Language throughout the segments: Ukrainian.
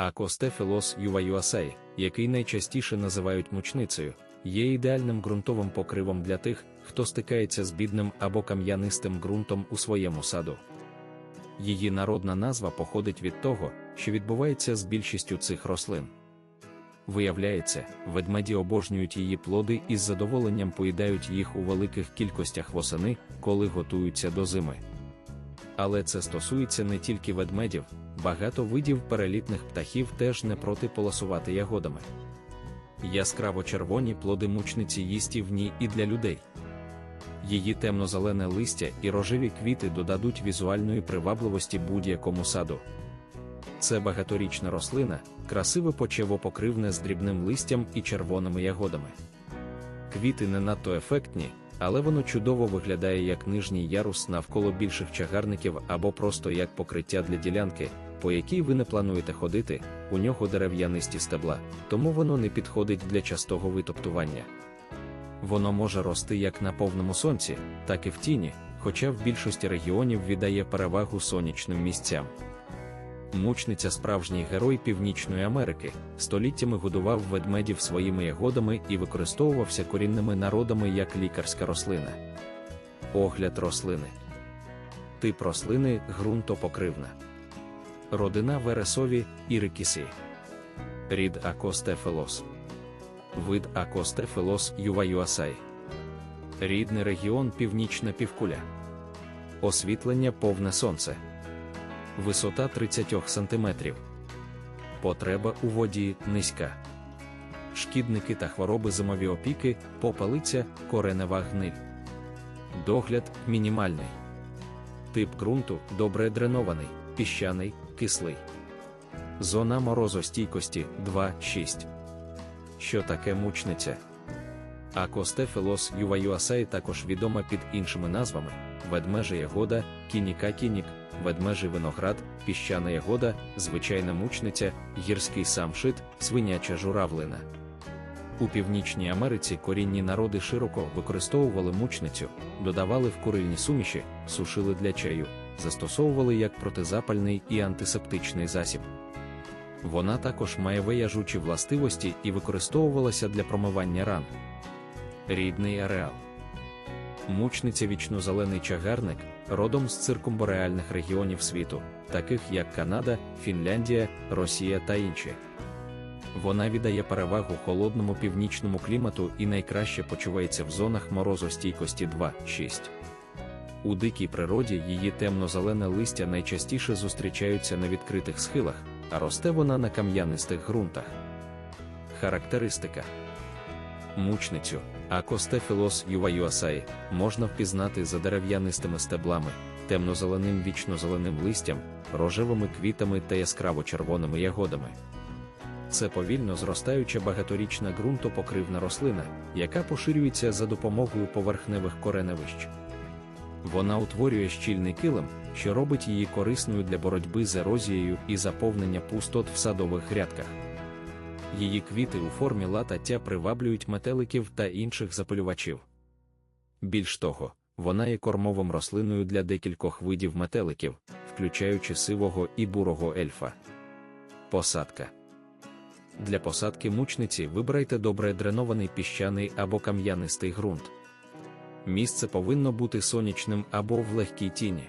Акостефілос юваюасей, який найчастіше називають мучницею, є ідеальним ґрунтовим покривом для тих, хто стикається з бідним або кам'янистим ґрунтом у своєму саду. Її народна назва походить від того, що відбувається з більшістю цих рослин. Виявляється, ведмеді обожнюють її плоди і з задоволенням поїдають їх у великих кількостях восени, коли готуються до зими. Але це стосується не тільки ведмедів, багато видів перелітних птахів теж не проти полосувати ягодами. Яскраво червоні плоди мучниці їстівні і для людей. Її темно-зелене листя і рожеві квіти додадуть візуальної привабливості будь-якому саду. Це багаторічна рослина, красиве почевопокривне з дрібним листям і червоними ягодами. Квіти не надто ефектні, але воно чудово виглядає як нижній ярус навколо більших чагарників або просто як покриття для ділянки, по якій ви не плануєте ходити, у нього дерев'янисті стебла, тому воно не підходить для частого витоптування. Воно може рости як на повному сонці, так і в тіні, хоча в більшості регіонів віддає перевагу сонячним місцям. Мучниця справжній герой Північної Америки, століттями годував ведмедів своїми ягодами і використовувався корінними народами як лікарська рослина. Огляд рослини. Тип рослини ґрунтопокривна. Родина вересові ірикісі. Рід Акостефелос. Вид Акостефелос юваюасай. Рідний регіон Північна півкуля. Освітлення повне сонце. Висота 30 см. Потреба у воді низька. Шкідники та хвороби зимові опіки, попалиця, коренева гниль. Догляд мінімальний. Тип ґрунту добре дренований, піщаний, кислий. Зона морозостійкості 2-6. Що таке мучниця? Акостефілос юваюасай також відома під іншими назвами: ведмежа ягода, кініка кінік, ведмежий виноград, піщана ягода, звичайна мучниця, гірський самшит, свиняча журавлина. У Північній Америці корінні народи широко використовували мучницю, додавали в курильні суміші, сушили для чаю, застосовували як протизапальний і антисептичний засіб. Вона також має вияжучі властивості і використовувалася для промивання ран. Рідний ареал. Мучниця вічнозелений чагарник, родом з циркумбореальних регіонів світу, таких як Канада, Фінляндія, Росія та інші. Вона віддає перевагу холодному північному клімату і найкраще почувається в зонах морозостійкості 2-6. У дикій природі її темно-зелене листя найчастіше зустрічаються на відкритих схилах, а росте вона на кам'янистих ґрунтах. Характеристика мучницю Акостефілос юваюасаї можна впізнати за дерев'янистими стеблами, темно-зеленим вічно-зеленим листям, рожевими квітами та яскраво-червоними ягодами. Це повільно зростаюча багаторічна ґрунтопокривна рослина, яка поширюється за допомогою поверхневих кореневищ. Вона утворює щільний килим, що робить її корисною для боротьби з ерозією і заповнення пустот в садових грядках. Її квіти у формі латаття приваблюють метеликів та інших запалювачів. Більш того, вона є кормовим рослиною для декількох видів метеликів, включаючи сивого і бурого ельфа. Посадка для посадки мучниці вибирайте добре дренований піщаний або кам'янистий ґрунт. Місце повинно бути сонячним або в легкій тіні.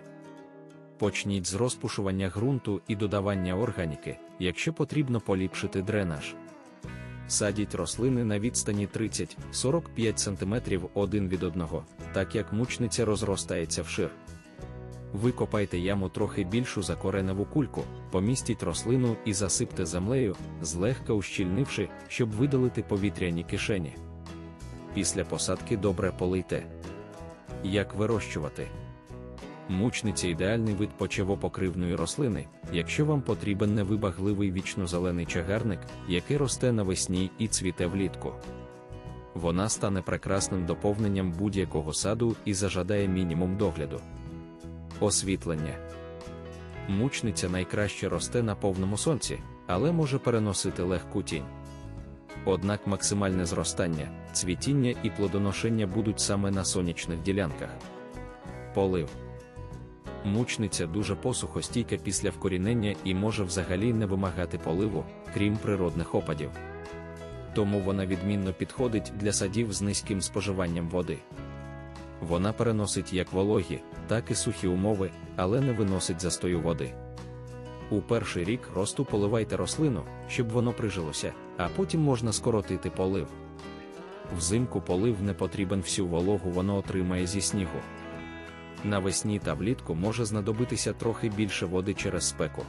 Почніть з розпушування ґрунту і додавання органіки, якщо потрібно поліпшити дренаж. Садіть рослини на відстані 30-45 см один від одного, так як мучниця розростається вшир. Викопайте яму трохи більшу за кореневу кульку, помістіть рослину і засипте землею, злегка ущільнивши, щоб видалити повітряні кишені. Після посадки добре полийте. Як вирощувати? Мучниця ідеальний вид почевопокривної рослини, якщо вам потрібен невибагливий вічно-зелений чагарник, який росте навесні і цвіте влітку. Вона стане прекрасним доповненням будь-якого саду і зажадає мінімум догляду. Освітлення. Мучниця найкраще росте на повному сонці, але може переносити легку тінь. Однак максимальне зростання, цвітіння і плодоношення будуть саме на сонячних ділянках. Полив. Мучниця дуже посухостійка після вкорінення і може взагалі не вимагати поливу, крім природних опадів. Тому вона відмінно підходить для садів з низьким споживанням води. Вона переносить як вологі, так і сухі умови, але не виносить застою води. У перший рік росту поливайте рослину, щоб воно прижилося, а потім можна скоротити полив. Взимку полив не потрібен всю вологу воно отримає зі снігу. Навесні та влітку може знадобитися трохи більше води через спеку.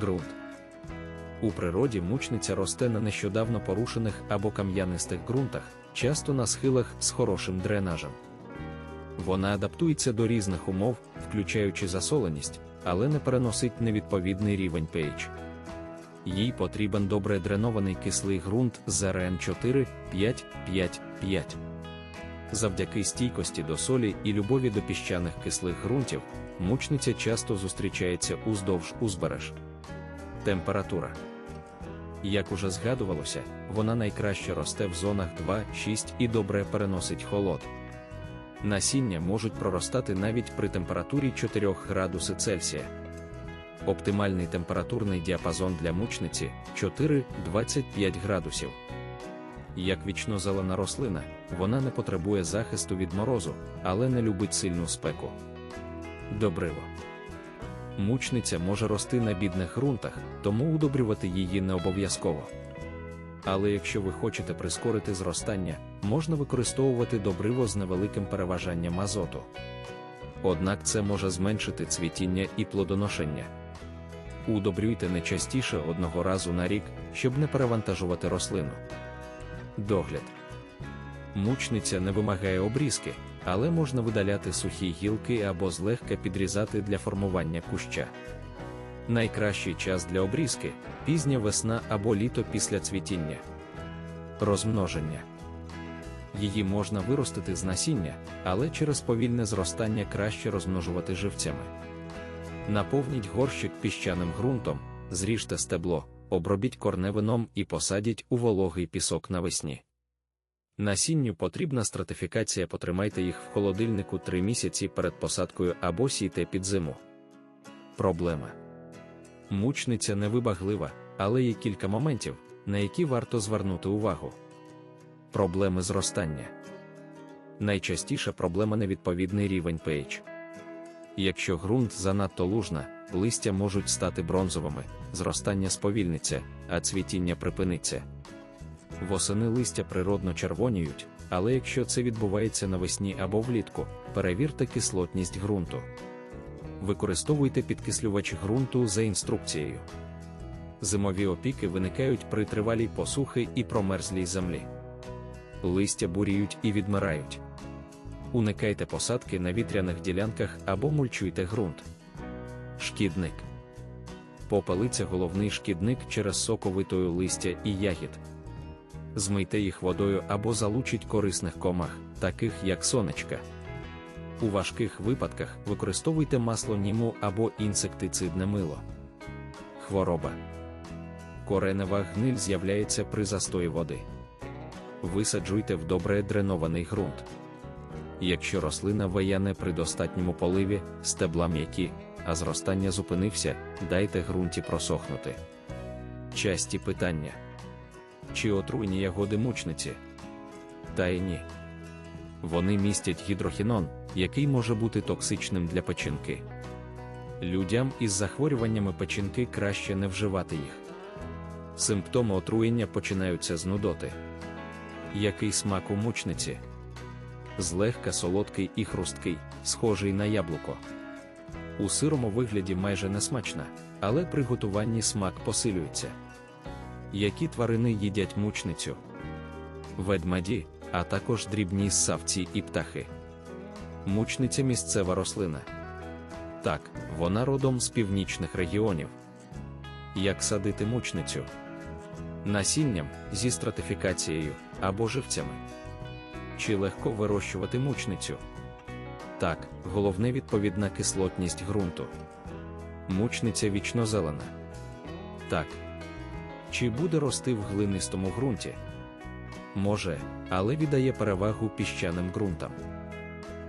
Ґрунт. У природі мучниця росте на нещодавно порушених або кам'янистих ґрунтах, часто на схилах з хорошим дренажем. Вона адаптується до різних умов, включаючи засоленість, але не переносить невідповідний рівень pH. Їй потрібен добре дренований кислий ґрунт з РН 4, 5, 5, 5. Завдяки стійкості до солі і любові до піщаних кислих ґрунтів, мучниця часто зустрічається уздовж узбереж. Температура. Як уже згадувалося, вона найкраще росте в зонах 2-6 і добре переносить холод. Насіння можуть проростати навіть при температурі 4 градуси Цельсія. Оптимальний температурний діапазон для мучниці 4-25 градусів. Як вічнозелена рослина, вона не потребує захисту від морозу, але не любить сильну спеку. Добриво. Мучниця може рости на бідних ґрунтах, тому удобрювати її не обов'язково. Але якщо ви хочете прискорити зростання, можна використовувати добриво з невеликим переважанням азоту. Однак це може зменшити цвітіння і плодоношення. Удобрюйте не частіше одного разу на рік, щоб не перевантажувати рослину. Догляд. Мучниця не вимагає обрізки, але можна видаляти сухі гілки або злегка підрізати для формування куща. Найкращий час для обрізки пізня весна або літо після цвітіння. Розмноження. Її можна виростити з насіння, але через повільне зростання краще розмножувати живцями. Наповніть горщик піщаним ґрунтом, зріжте стебло, обробіть корневином і посадіть у вологий пісок навесні. Насінню потрібна стратифікація, потримайте їх в холодильнику 3 місяці перед посадкою або сійте під зиму. Проблема. Мучниця невибаглива, але є кілька моментів, на які варто звернути увагу. Проблеми зростання. Найчастіша проблема невідповідний рівень pH. Якщо ґрунт занадто лужна, листя можуть стати бронзовими, зростання сповільниться, а цвітіння припиниться. Восени листя природно червоніють, але якщо це відбувається навесні або влітку, перевірте кислотність ґрунту. Використовуйте підкислювач ґрунту за інструкцією. Зимові опіки виникають при тривалій посухи і промерзлій землі. Листя буріють і відмирають. Уникайте посадки на вітряних ділянках або мульчуйте ґрунт. Шкідник. Попелиця головний шкідник через соковитою листя і ягід. Змийте їх водою або залучіть корисних комах, таких як сонечка. У важких випадках використовуйте масло німу або інсектицидне мило. Хвороба. Коренева гниль з'являється при застої води. Висаджуйте в добре дренований ґрунт. Якщо рослина вияне при достатньому поливі, стебла м'які, а зростання зупинився, дайте ґрунті просохнути. Часті питання. Чи отруйні ягоди мучниці? Та й ні. Вони містять гідрохінон, який може бути токсичним для печінки. Людям із захворюваннями печінки краще не вживати їх. Симптоми отруєння починаються з нудоти. Який смак у мучниці? Злегка солодкий і хрусткий, схожий на яблуко. У сирому вигляді майже несмачна, але при готуванні смак посилюється. Які тварини їдять мучницю? Ведмеді, а також дрібні ссавці і птахи. Мучниця місцева рослина. Так, вона родом з північних регіонів. Як садити мучницю? Насінням зі стратифікацією або живцями. Чи легко вирощувати мучницю? Так, головне відповідна кислотність ґрунту. Мучниця вічнозелена. Так. Чи буде рости в глинистому ґрунті? Може, але віддає перевагу піщаним ґрунтам.